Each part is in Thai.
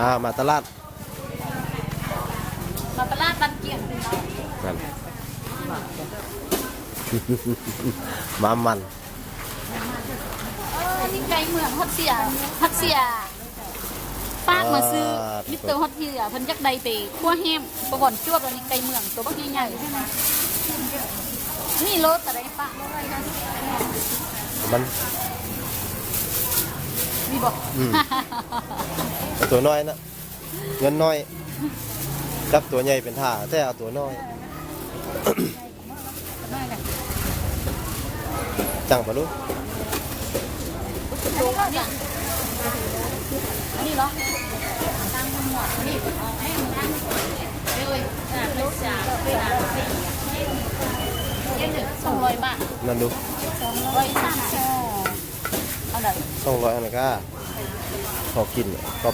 อ่ามาตลาดมาตลาดบันเกียงพี่น้องนั่นมามันเออนี่ไกลเมืองฮอดเสียฮอดเสียฟากมาซื้อมิสเตอร์ฮอดเสียเพิ่นจักใดไปคั่วแฮมประบ่อนจวบแล้วนี่ไกลเมืองตัวบักใหญ่ๆใช่ไหมนี่รถอะไรป้ามัน มีบอกอืม เอาตัวน้อยนะเงินน้อยกับตัวใหญ่เป็นท่าแต่เอาตัวน้อยจังปะลูกเนี่ยอันนี้เหรอตั้งหมดนี่เอาให้มันตั้งเลยอ่าลูกสาวไปหาเย็นหนึ่งสองร้อยบาทนั่นดูสองร้อยสามสิบเอาไหนสองร้อยอันนั้นก็พอกินก็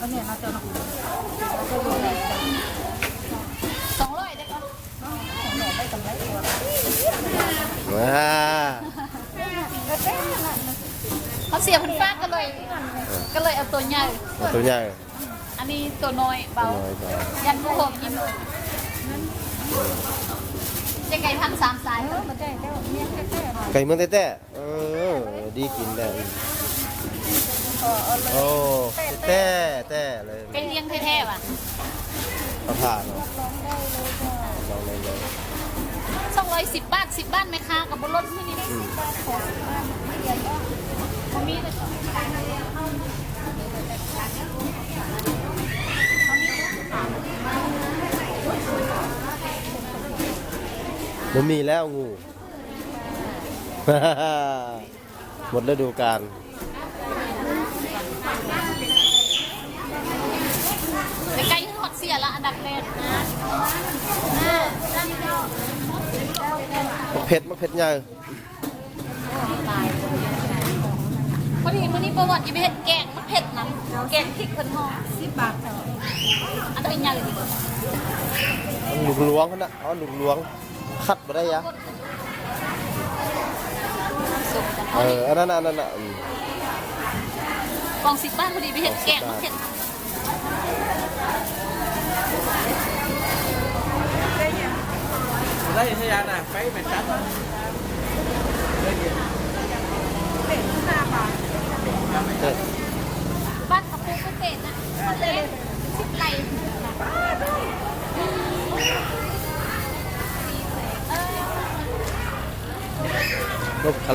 อันนี้เราจะสองร้อยได้ก็ว้าเขาเสียพันฟ้าก็เลย ก็เลยเอาตัวใหญ่เอาตัวใหญ่อันนี้ตัวน้อยเบาน้อยไปยันผู้หกยิ้ม จะไก่พันสามสายเออมาได้ได้เมียแท้ไก่เมืองแต่ๆเออ ดีกินได้โอ้แต่แต่เลยๆไก่เลี้ยงแท้ๆว่ะเอาผ่านเนาะลองเลยเลยสองร้อยสิบบาทสิบบาทไหมคะกับบนรถที่นี่สิบบาทขอสิบบาทไม่เยอะก็เขามีแต่มันมีแล้วงู หมดฤดูกาลไปไก่หอดเสียละอันดับแรกนะมักเผ็ดมักเผ็ดใหญ่พอดีมื้อนี้ประวัติจะไปเห็ดแกงมะเผ็ดน้ำแกงพริกเพิ่นห่อสิบบาทอันตัวใหญ่ดีหลุกหลวงขนาดอ๋อหลุกหลวง คัดมาได้ยะสุกกันเอออันนั้นอันนั้นอะอืมกองสิบบาทพอดีไปเห็ดแกงมะเผ็ดได้ใช่ยังน่ะไปเป็นตัดเผ็ดบ้านกระปูกระเตนนะเล่สิบไหล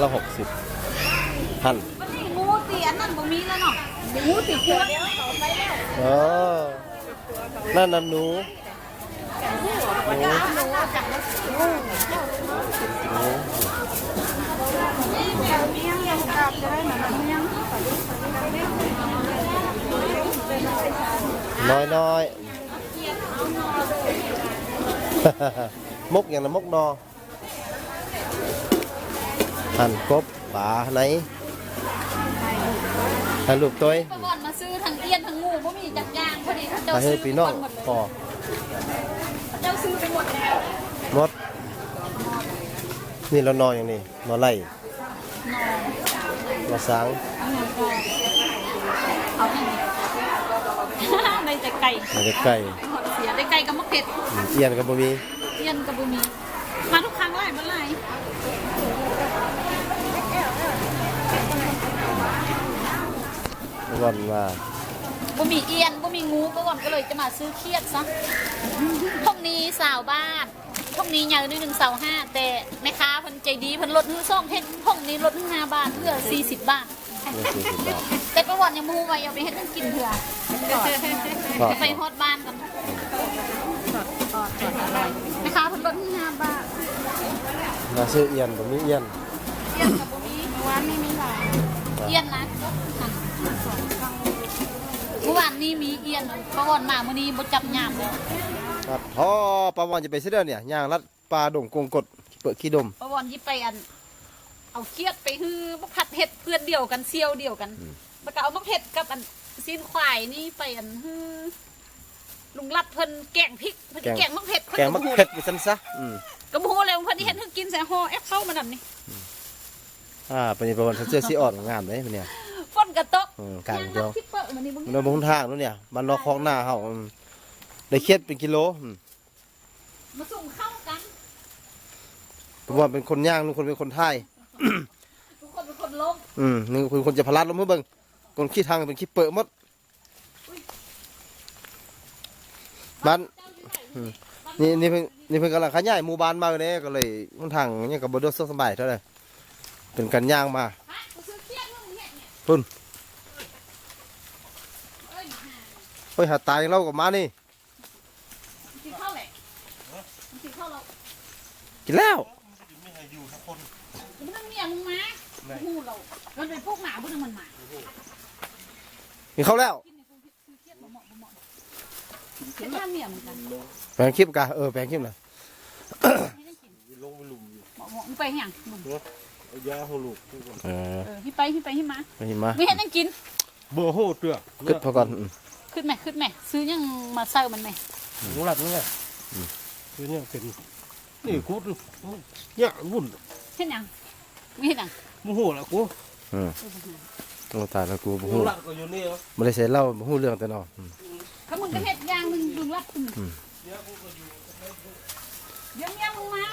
ลูกคันละหกสิบพันวันนี้งูตีอันนั้นบ่มีแล้วเนาะงูตีพวงเออนั่นน่ะหนูหนูหนูน้อยน้อยมกอย่างละมกนอ หั่นกบปลาไหนหั่นลูกตัวประวันมาซื้อทั้งเอียนทั้งงูบ่มีจักอย่างพอดีเขาเจ้าไปให้ซื้อพี่น้องหมดเลยพอเจ้าซื้อไปหมดแล้วหมดนี่เรานอนอย่างนี้นอนไล่นอนสางเอาอีกในแต่ไก่มันจะไก่หอดเสียได้ไก่กับมะเผ็ดอืมเอียนกับบ่มีเอียนกับบ่มีมาทุกครั้งไล่บ่ไล่ ก่อนว่าบ่มีเอียนบ่มีงูก็ก่อนก็เลยจะมาซื้อเครียดซะพวกนี้สาวบ้านพวกนี้ใหญ่นิดนึงสาวห้าแต่แม่ค้าเพิ่นใจดีเพิ่นลดให้ซ่องเฮ็ดพวกนี้ลดให้ห้าบาทเหลือ40บาทเงินสี่สิบบาทแต่ประวัติยังมูไว้เอาไปเฮ็ดให้กินเถอะทอดไปฮอดบ้านกันแม่ค้าเพิ่นลดให้ห้าบาทมาซื้อเอียนบ่มีเอียนเอียนกับบ่มีเมื่อวานนี้มีหลายเอียนนะ เมื่อวานนี้มีเอียนประวัติมามื้อนี้บ่จับยามแล้วครับอ๋อปลาวันจะไปซื้อเด้อเนี่ยย่างรัดปลาดงกงกดเปิดขี้ดมประวัติยิไปอัน เอาเคียดไปฮือมาผัดเห็ดเพื่อนเดียวกันเซียวเดียวกันแล้วก็เอามาเผ็ดกับอันซีนควายนี่ไปอันฮือลุงรัดเพิ่นแกงพริกเพิ่นแกงมะเผ็ดพิ่นแกงมักเผ็ดไปซั่นซะอืมกระมูเลยเพิ่นที่เห็นเพิ่นกินใส่ห่อแอปเข้ามานั่นนี่อ่าเป็นปลาวันเสื้อสีอ่อนงามเลยมันเนี่ยฝนกระตก อืมกลางย่เดียวนับที่เปิดมันนี่บ่มันบนทางนู้นเนี่ยมันรอคลองหน้าเฮาอืมได้เครียดเป็นกิโลอืมมาส่งเข้ากันเพราะว่าเป็นคนย่างลุงคนเป็นคนไทยทุกคนเป็นคนลงอืมนี่คือคนจะพลัดลงมือเบิ่งคนขี้ทางเป็นขี้เปิดหมดบ้านเจ้าอยู่ไหนอืมนี่นี่เพิ่งนี่เพิ่งกำลังขยายหมู่บ้านมาเลยก็เลยหนทางเนี่ยกับบไดสะดวกสบายเท่าไหร่เป็นกันย่างมาฮะกูซื้อเครียดมึงเนี่ยเนี่ยพุ่น เอ้ย เฮ้ยหาตายเรากับมานี่มึงกินข้าวแหละมึงกินข้าวเรากินแล้วมึงนั่งเมียมึงมาหูเรามันเป็นพวกหมาพวกนึงมันหมากินข้าวแล้วกินเนี่ยกูซื้อเครียดบ่เหมาะบ่เหมาะเห็นหน้าเมียเหมือนกันแปลงคลิปกะเออแปลงคลิปนะไม่ได้กินลงไปหลุมอยู่เหมาะเหมาะมึงไปยังมึงเอายาหัวลูกทุกคนเออเออที่ไปที่ไปที่มาไปหิมาไม่เห็นนั่งกินเบอร์โหดเตื้อขึ้นพอก่อนอืม ขึ้นไหมขึ้นไหมซื้อยังมาเซอร์มันไหมหนูหลับนี่ไงคือเนี่ยเป็นนี่กูเนี่ยวุ่นเห็นยังไม่เห็นยังโมโหละกูอืมโอ้ตายแล้วกูบ่หนูฮู้หลับก็อยู่นี่เหรอบ่ได้เสียเล่าบ่ฮู้เรื่องแต่นออืมเขามึงก็เห็ดยางมึงดึงรัดคุณเดี๋ยวเมียมึงมา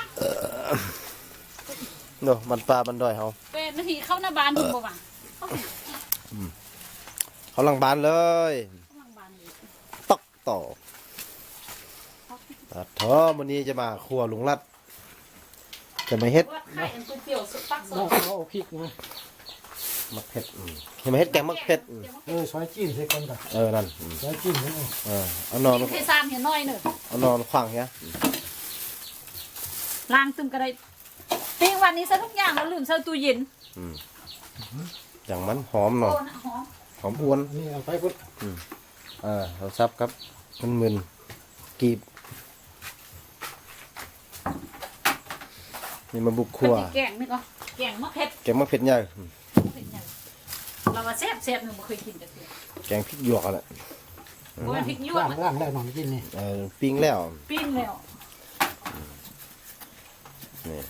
เนาะมันปลามันดอยเฮาเป็นนาทีเข้าหน้าบ้านมึงบ่วะเข้าหน้าเขาหลังบ้านเลยบ้านเลย ตอกต่อตัดเถอะวันนี้จะมาครัวลุงรัด จะมาเฮ็ดว่าไข่อันก๋วยเตี๋ยวสุดปักสน้อดงเอาพริกนะมักเผ็ดอืมเห็นไหมาเฮ็ดแกงมักเผ็ดอืมเออซอยจิ้นใส่กันกันเออนั่นอืมซอยจิ้นนี่เออเอานอนกินเทซามเห็นน้อยเนอะเอานอนขวางเนี้ยล้างตึมกระไดปิ้งวันนี้ซะทุกอย่างแล้วลืมเซอตู้เย็นอย่างมันหอมหโอ้น่อยนะหอม หอมอ้วน นี่เอาไปพุ่นอ่าเราซับครับ มันมึนกีบนี่มาบุกครัวแกงนี่ก็แกงมะเผ็ดแกงมะเผ็ดใหญ่อืมเผ็ดใหญ่เราว่าแซ่บแซ่บหนึ่งบ่เคยกินแต่เดียวแกงพริกหยวกอะไรบ่เป็นพริกหยวกล่างนะล่างได้หน่อยกินนี่เออปิ้งแล้วปิ้งแล้วนี่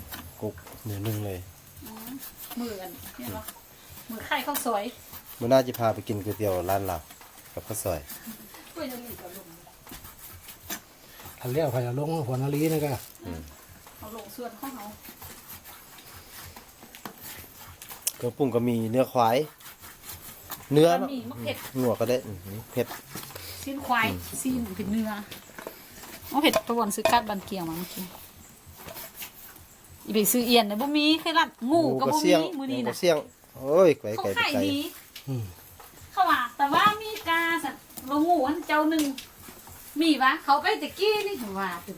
กุ๊กเนื้อนึ่งเลยอืมมือกันเนี่ยเนาะมือไข่ข้าวสวยเมื่อหน้าจะพาไปกินก๋วยเตี๋ยวร้านเรากับข้าวซอยกล้วยจะหลีกับลง ทันเลี้ยวไปลงหัวนาลีนี่ก็เอาลงส่วนของเขาเครื่องปรุงก็มีเนื้อควาย เนื้อมันเนาะมีมะเผ็ดหัวก็ได้อืมเผ็ดซีนควายซีนเป็นเนื้อเอาเผ็ดประวันซื้อกัดบันเกียงมาเมื่อกี้อีไปซื้อเอียนเนี่ยบ่มีเคยรัดงูก็บ่มีเสี่ยงมื้อนี้หมูน่ะก็เสี่ยงโอ้ยไก่เขาไก่ไปขายไก่ดีอืม เขาว่าแต่ว่ามีกาสัตว์โลงูอันเจ้าหนึ่ง มีวะเขาไปตะกี้นี่เขาว่าตึ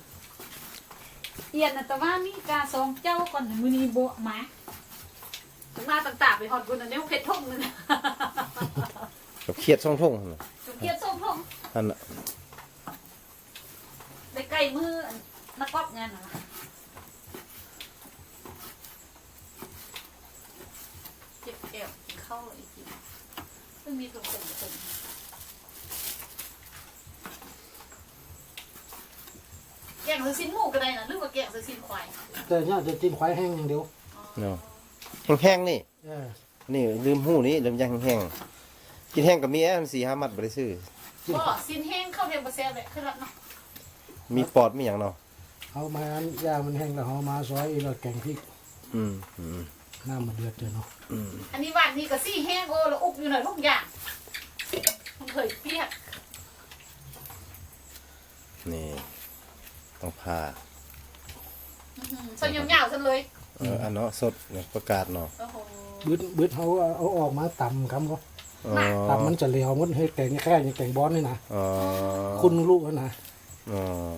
เอียนน่ะแต่ว่ามีกาสองเจ้าก่อนมื้อนี้บ่มามาต่างๆไปฮอดบุญอันนี้เพชรทงนึงกับเขียดช่องท่งนั่นน่ะเกียรติส้มทงนั่นน่ะได้ใกล้มือนักกอบงานน่ะนะเจ็บแอวเข้าอีกทีซึ่งมีตรงตรงตร งแกงซื้อสิ้นหมูก็ได้นะหรือว่าแกงซื้อสิ้นควายแต่เนี่ยจะจิ้มควายแห้งอย่างเดียวเนาะแห้งๆนี่ เออนี่ลืมหูนี่ลืมย่างแห้งๆกินแห้งกับมีแอมสี่ห้ามัดบริซื้อก็สิ้นแห้งเข้าเทียมบะแซ่บเลยขึ้นรับเนาะมีปอดมีอย่างเนาะเอามาอันยามันแห้งแล้วเอามาซอยอีกแล้วแกงพริกอืมอืมน้ำมันเดือดเจอเนาะอืมอันนี้วันนี้ก็ซี่แห้งโอ้แล้วอุบอยู่หน่อยทุกอย่างมันเคยเปียกนี่ ต้องพาใส่ยาวๆซะเลย เอออันเนาะสดเนี่ยประกาศเนาะโอ้โห บึดบึดเอาเอาออกมาตำคำก็อ๋อตำมันจะเหลวมันให้แกงแค่ยังแกงบอสนี่นะอ๋อคุณลูกนะอ๋อ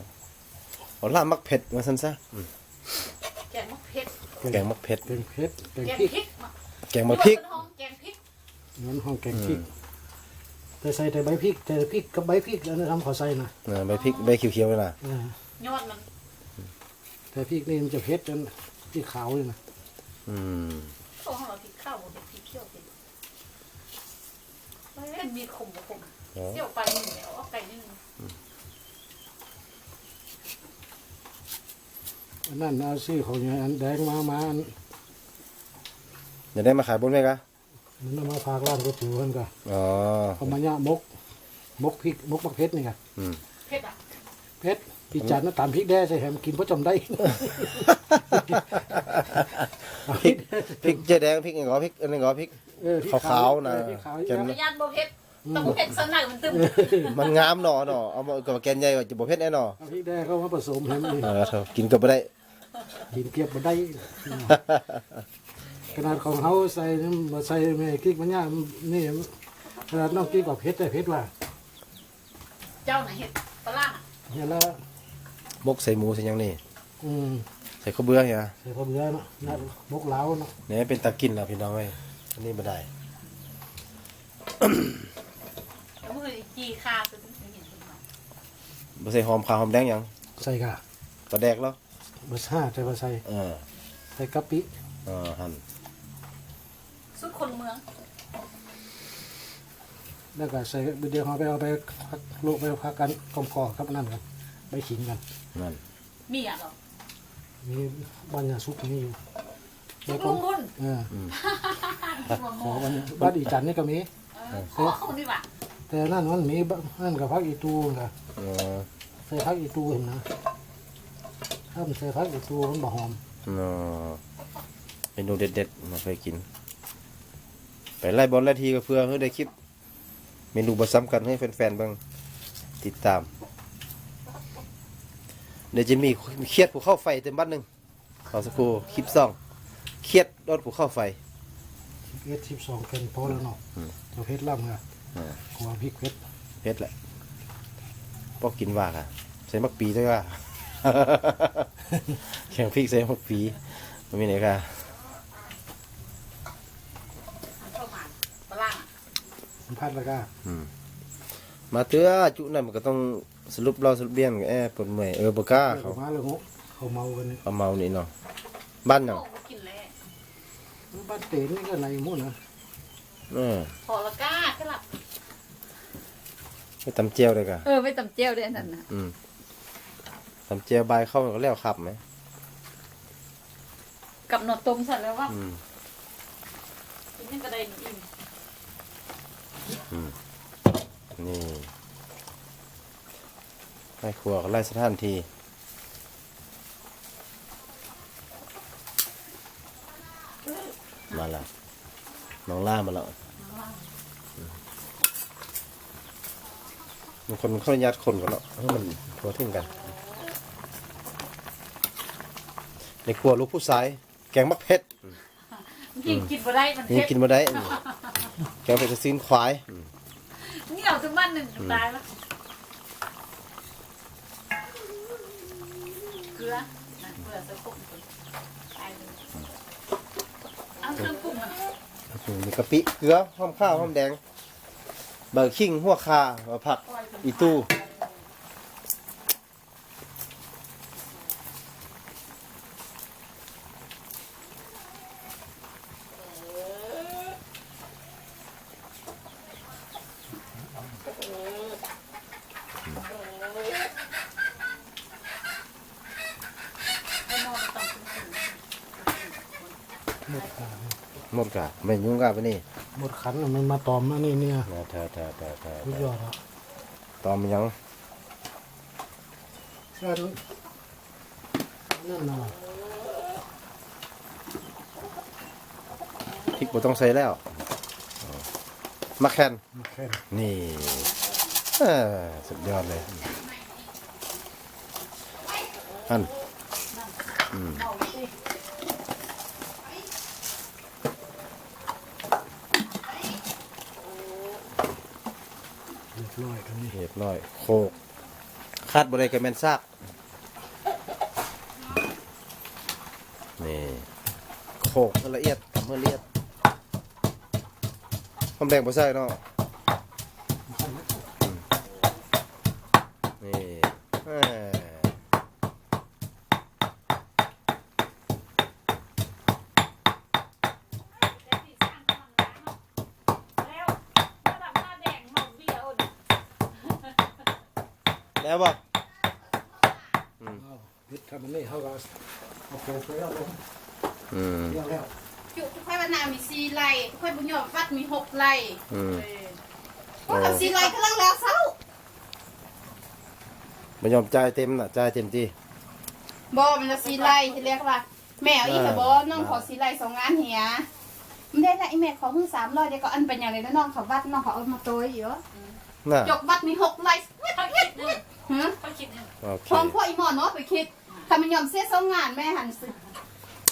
เอาล่ามักเผ็ดมาสั้นซะอืมแกงมะเผ็ดแกงมักเผ็ดแกงเผ็ดแกงแกงพริกพริกแกงมักพริกหอมแกงพริกงั้นห้องแกงพริกแต่ใส่แต่ใบพริกแต่พริกกับใบพริกแล้วนะทำขอใส่นะเออใบพริกใบเขียวๆเลยนะเออ ยอดมันแต่พริกนี่มันจะเผ็ดจนพริกขาวเลยนะอืมโอ้ของเราพริกข้าวเด็ดพริกเขียวพริกไม่เล่นมีขมบ่ขมเนาะเสี่ยวไปหนึ่งแล้วเอาไก่นิดนึงอันนั้นเอาซื้อของอย่างอันแดงมามาอันอย่าได้มาขายบนไหมกะมันเอามาพากร้านก็ถือเพิ่นก็อ๋อเอามาย่ามก มกพริกมกมะเพชรนี่ไงอืมเผ็ดอะเพชร พี่จันน่ะตามพริกแด้ใส่แฮมกินเพราะจำได้ พริกพริกเจ๊แดงพริกอันงอพริกอันนึงงอพริก เออพริกขาวๆนะเออพริกขาวแกนพยานบ่เผ็ดต้องเผ็ดสักหน่อยมันตึมมันงามหนอหนอเอามากับแกนใหญ่ว่าจะบ่เผ็ดแน่หนอเอาพริกแด้เข้ามาผสมแฮมนี่เออเถอะกินก็บ่ได้ กินเก็บมาได้อืมขนาดของเขาใส่น้ำมาใส่แม่กิ๊กมันย่านี่ขนาดน้องกิ๊กกับเพชรแต่เพชรว่าเจ้าไหนเห็ดปลาล่างอะเนี่ยแล้ว มกใส่หมูใส่หยังนี่อืมใส่ข้าวเบื่อเหียใส่ข้าวเบื่อเนาะนัดมกเหล้าเนาะเนี่ยเป็นตากินแล้วพี่น้องเอ้ยอันนี้บ่ได้แล้วมือจีคาคือเห็นคนมาบ่ใส่หอมขาวหอมแดงหยังใส่กะปลาแดกแล้วเบอร์ห้าใส่มาใส่เออใส่กะปิเออหั่นสุดคนเมืองแล้วก็ใส่เดี๋ยวเขาไปเอาไปพักลูกไปพักกันกลมกอครับนั่นกันไป ขิงกันนั่นมีอะเหรอมีบ้านยาสุกนี่อยู่สุดลุงบุญเออหัวขโมอบ้านบ้านอีจันนี่ก็มีขอเขาดีกว่าแต่นั่นมันมีบ้านนั่นกับพักอีตูกับเออใส่พักอีตูเห็นนะถ้ามันใส่พักอีตูมันบ่หอมเออเมนูเด็ดๆมาเคยกิน ไปไล่บอลไล่ทีก็เพื่อให้ได้คลิปเมนูบ่ซ้ำกันให้แฟนๆเบิ่งติดตาม เดี๋ยวจะมีเครียดภูเข้าไฟเต็มบ้านหนึ่งขอสักครู่คลิปซ่องเครียดรถภูเข้าไฟเอสสิบสองเป็นพอแล้วเนาะอืมตัวเพชรล่ำค่ะอ่ากลัวพริกเพชรเพชรแหละพอกินว่าค่ะใส่มักปีด้วยว่าแข่งพริกใส่มักปีมันมีไหนค่ะเข้ามาปลาล่างมันพัดแล้วก็มาเตือจุนั่นมันก็ต้อง สรุปเราสรุปเบี้ยนกับแอบปวดเมื่อยเออบ่กล้าเขาเขามาแล้วงเขาเมากันนี่เขาเมานี่เนาะบ้านหยังโอ้กินแล้ว บ้านเตนนี่ก็ในหมู่นะเออพอละก้าก็หลับ ไปตำเจียวเลยกะเออไม่ตำเจียวด้วยนั่นนะอืมตำเจียวบายเข้าก็แล้วขับไหมกับหนอดต้มสัตว์แล้วว่าอืมกินนี่ก็ได้หนูอิ่มนี่ ไล่ครัวก็ไล่สถานที่มาแล้วน้องล่ามาแล้วมันคนเขายัดคนกันแล้วให้มันทัวถึงกัน ในครัวลูกผู้ชาย แกงมักเผ็ดกินกินบ่ได้มันนี่เผ็ดกินมาได้อืมแกงเป็ดกระซินควาย เหนียวถึงบ้านหนึ่งตายแล้วเกลือนะเกลือจะคบตายเลยเอาเครื่องปรุงมัน อื มีกะปิเกลือหอมข้าวหอมแดงเบอร์คิงหัวคาผักอีตู้ ให้หม้อมันต้องขึ้น หมดขา หมดกะ ไม่ยุ่งกะไปนี่หมดขันน่ะมันมาตอมมานี่เนี่ยนะเธอเธอเธอเธอสุดยอดครับตอมยังก็นั่นน่ะพริกบ่ต้องใส่แล้วอ๋อมะแคนมาแค่นี่เอ้อสุดยอดเลยอันเอา ร้อยกันนี่เรียบร้อยโคกคาดบริเกับแมนซากนี่โคกให้ละเอียดทำให้ละเอียดหอมแดงบ่ใส่เนาะ นี่แหม่ แล้วระดับหน้าแดงหอมเบียร์อ่อน แล้วบ่เอาพิษทำมันนี่เขาก็เอาโคไปแล้วลงอืมเรียบแล้วจุค่อยว่านามีสี่ไร่ค่อยบุญยอมวัดมีหกไร่อืมเพราะกับสี่ไร่กำลังแล้วเศร้าไม่ยอมจ่ายเต็มน่ะจ่ายเต็มที่บอมันจะสี่ไร่ที่เรียกว่า แม่เอาอีกแต่บอน้องขอสี่ไร่สองงานเหียไม่ได้ละไอแม่ขอเพิ่งสามร้อยเดี๋ยวก็อันเป็นอย่างไรแล้วน้องเขาวัดน้องเขาเอามาตัวอีกเหรอน่ะจกวัดมีหกไร่ ฮะโอเคพร้อมพ่ออีหมอเนาะไปคิดถ้ามันยอมเสียสองงานแม่หันสิ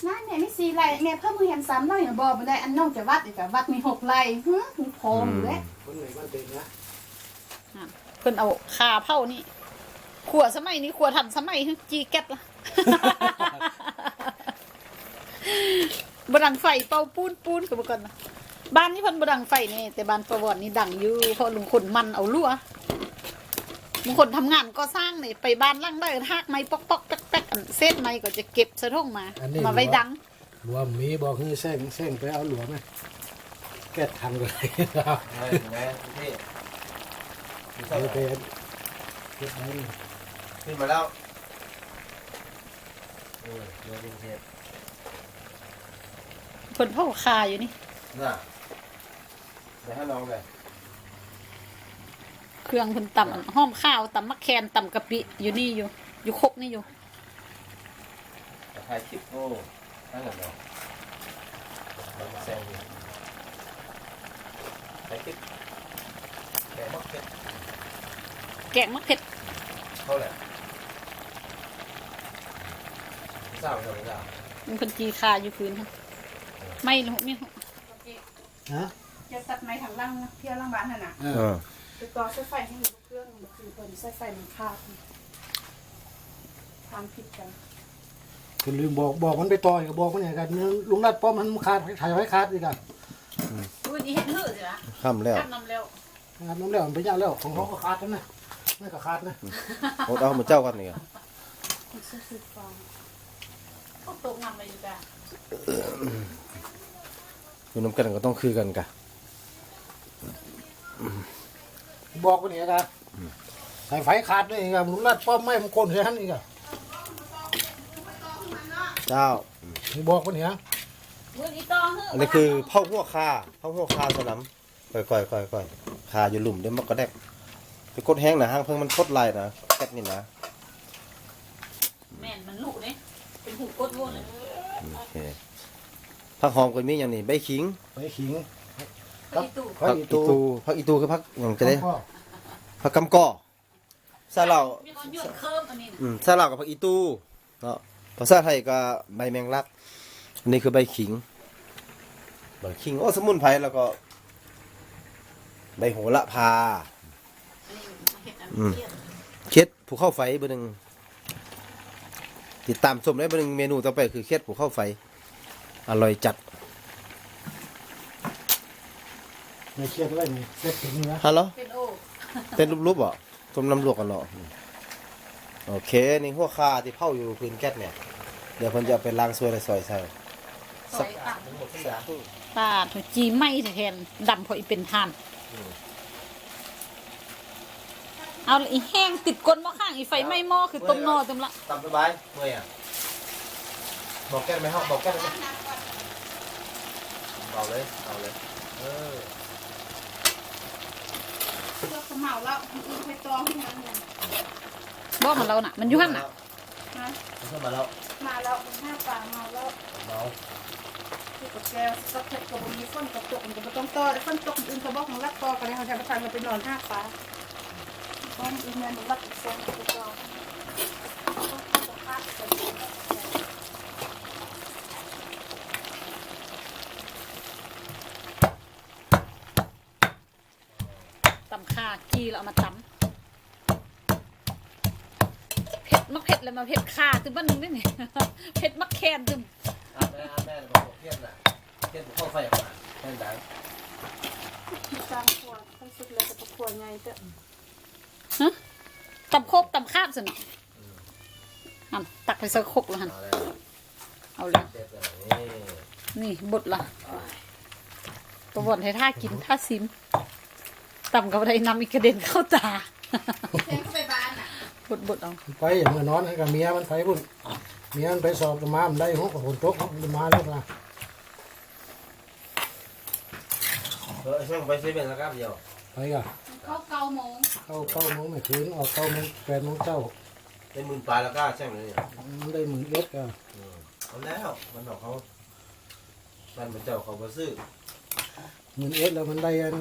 นั่นแม่ไม่สี่ไร่แม่เพิ่มมือแฮมสามร้อยนะบอมันได้อันน้องจะวัดอีกอะวัดมีหกไร่ฮะถึงพออยู่แล้วคนไหนมันเป็นนะเพิ่นเอาคาเผานี่ขวดสมัยนี้ขวดทันสมัยจีแก๊สละ บดังไฟเป่าปูนปูนกับก่อนนะบ้านนี้เพิ่นบดังไฟนี่แต่บ้านประวอนนี่ดังอยู่เพราะลุงคนมันเอาลั่ว บางคนทำงานก็สร้างนี่ไปบ้านล่างได้หากไม้ปอกปอกแป๊กแป๊กอันเศษไม้ก็จะเก็บสะท่งมามาไว้ดังหลวมมีบอกให้แซงแซงไปเอาหลวมไหมแก้ทันก็เลยเอาไปเป็นเก็บไว้นี่ขึ้นมาแล้วเออเดี๋ยวดูเทปเพิ่นเผาคาอยู่นี่น่ะเดี๋ยวให้น้องเลย เครื่องเพิ่นตำอันห้อมข้าวตำมะแคนตำกะปิอยู่นี่อยู่ อยู่คกนี่อยู่จะถ่ายคลิปโอ้นั่นแหละเนาะมันแซงอยู่ถ่ายคลิปแกะมักเก็ตแกงมะเผ็ดเท่าไหร่ทราบไหมครับทราบมันคนจีคาอยู่พื้นค่ะไม่รู้ไม่รู้ฮะจะตัดไม้ทางล่างนะเที่ยวล่างบ้านน่ะนะเอเอออ ไปต่อใช้ไฟให้มันเครื่องมันคือเพิ่นใช้ไฟมันคาดทางผิดกันคุณลืมบอกบอกมันไปต่อยก็บอกมันอย่างกันลุงรัดป้อมมันขาดถ่ายไว้ขาดอีกอะดูนี่เห็นหื้อสิละค่ำแล้วทำนำแล้วงานน้ำแล้วมันไปยากแล้วของเขาก็ขาดแล้วนะไม่ก็ขาดนะโอ้เอาเหมือนเจ้ากันนี่อะซื้อซื้อฟองก็ตกนำไปอยู่จ้ะอยู่น้ำกันก็ต้องคือกันกะ บอกมันอย่างกันใส่ไฟขาดด้วยอีกอะลุงรัดป้อมไม่มันคนเสียหันอีกอะเจ้า บอกมันอย่างมืออีต่อหื้ออันนี้คือเผาหัวคาเผาหัวคาสนามค่อยๆค่อยๆคาอยู่หลุมเดี๋ยวมันก็แดกไปกดแห้งนะห้างเพิ่งมันกดลายนะแก๊สนี่นะแม่นมันลูกเนี่ยเป็นหูกดวนเลยโอเคผักหอมก็มีอย่างนี้ใบขิง ไปขิง ก็อีตู้ผักอีอีตูตูผักอีตูคือผักอย่างจะได้ก็ผักกำกอซาเหล่ามีคนยืดเคิมอันนี้อืมซาเหล่ากับผักอีตูเนาะภาษาไทยก็ใบแมงลักอันนี้คือใบขิงใบขิงโอ้สมุนไพรแล้วก็ใบโหระพาอืมเคล็ดผูเข้าไฟเบอร์หนึ่งติดตามชมได้เบอร์หนึ่งเมนูต่อไปคือเคล็ดผูเข้าไฟ อร่อยจัด ไม่เครียดไว้นี่เครียดถึงนี่นะฮัลโหลเป็นโอเป็นรูปๆเหรอต้มน้ำลวกกันเนาะโอเคนี่หัวคาที่เผาอยู่พื้นแก๊สเนี่ย เดี๋ยวเพิ่นจะเอาไปล้างซวยและซอยใส่ซอยต่ำปลาถั่วจีไหม่แทนดำเพราะอีเป็นทาน เอาละอีแห้งติดก้นหม้อข้างอีไฟไหม้หม้อคือต้มนอต้มละตามสบายเมื่อยอะบอกแก๊สไหมฮะบอกแก๊สไหมเอาเลยเอาเลย เออ เพื่อขมเหมาแล้วอีไฟตองขึ้นมาเนี่ยบ่มันเราน่ะ มันอยู่หั่นน่ะมันเข้ามาแล้วมาแล้วห้าปลาเมาแล้วเมาที่กับแก้วสักเพ็ดกับมีฝนกับตกมันก็บ่ต้องต่อฝนตกอื่นเขาบอกของรัดต่อกันเลยเขาจะไปทานมันไปนอนห้าปลาต้องอื่นแม่นรัดอีกแซงกับต่อ ตำข่ากีแล้วเอามาตำเผ็ดมักเผ็ดเลยมาเผ็ดข่าตึมบ้านนึงได้ไงเผ็ดมักแคนตึมอาแม่อาแม่บอกเครียดน่ะเครียดเข้าไฟออกมาแค่นั้นตำขวดต้องสุดเลยกับขวดไงเจ้ะฮะตำโคกตำข้ามสินะอะตักไปสักโคกแล้วหันเอาเลยนี่บดละประวัติให้ท่ากินท่าซิม ตำกับอะไรนำอีกกระเด็นเข้าตาบดบดเอาไปอย่างเมื่อนอนให้กับเมียมันไปพุ่นเมียมันไปสอบกับมามันได้หกกับฝนตกมันมาแล้วนะเออช่างไปเซเว่นแล้วครับเดียวไปอะเขาเกาโมงเข้าเก้าโมงไม่คืนออกเก้าโมงแปดโมงเจ้าได้หมื่นปลายแล้วก็ช่างเลยเนี่ยมันได้หมื่นเอ็ดอะเอาแล้วมันบอกเขามันเป็นเจ้าเขาบ่ซื้อหมื่นเอ็ดแล้วมันได้อัน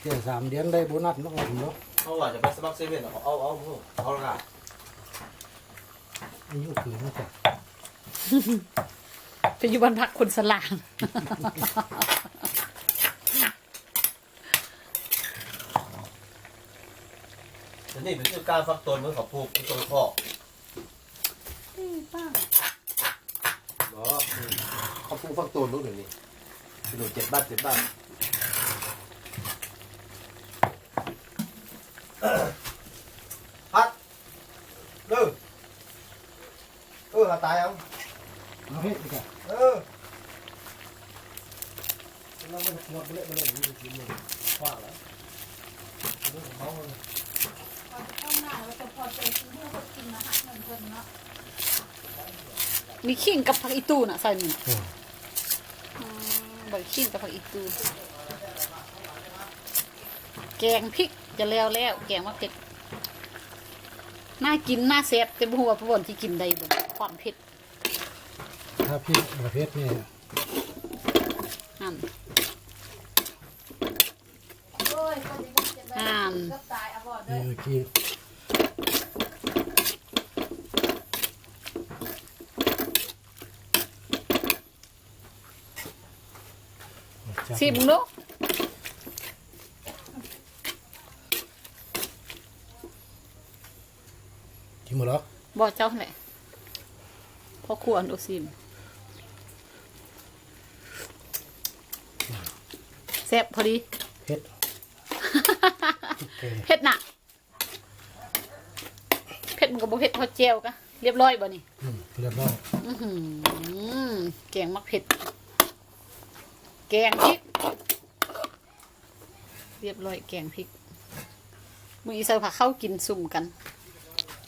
แค่สามเดือนได้โบนัสน้องผมเนาะเขาว่าจะไปสมัครเซเว่นเอาเอาเอาเอาละกันอายุคืนนะจ๊ะไปอยู่บ้านพักคนสลางแต่นี่เป็นชื่อการฟักตนเหมือนกับผูกตัวพ่อป้าบ่เขาผูกฟักตนรู้เดี๋ยวนี้เป็นหนูเจ็ดบ้านเจ็ดบ้าน พัดเด้อเออหาตายเอาเอาเฮ็ดดีกว่าเออเราไม่หมดเละไปเลยนี่กินเลยว่าแล้วเรื่องของเขาเลยมีขิงกับผักอีตูน่ะใส่หนึ่งใบขิงกับผักอีตู แกงพริก จะแล้วแล้วแกงมะเผ็ดน่ากินน่าแซ่บแต่บ่ฮู้ว่าพระบนที่กินได้บ่ความเผ็ดถ้าพี่ประเภทนี่หั่นหั่นนี่เมื่อกี้จับสิมึงดูกินหมดแล้ว บ่เจ้าแหละพอควรโอซิมแซ่บพอดีเฮ็ดแกเผ็ดหนักเผ็ดมันก็บ่เผ็ดพอเจียวกะเรียบร้อยบ่นี่อืมเรียบร้อยอื้อหือแกงมักเผ็ด แกงพริก เรียบร้อยแกงพริกมืออีเซอร์พาเข้ากินซุ่มกันอ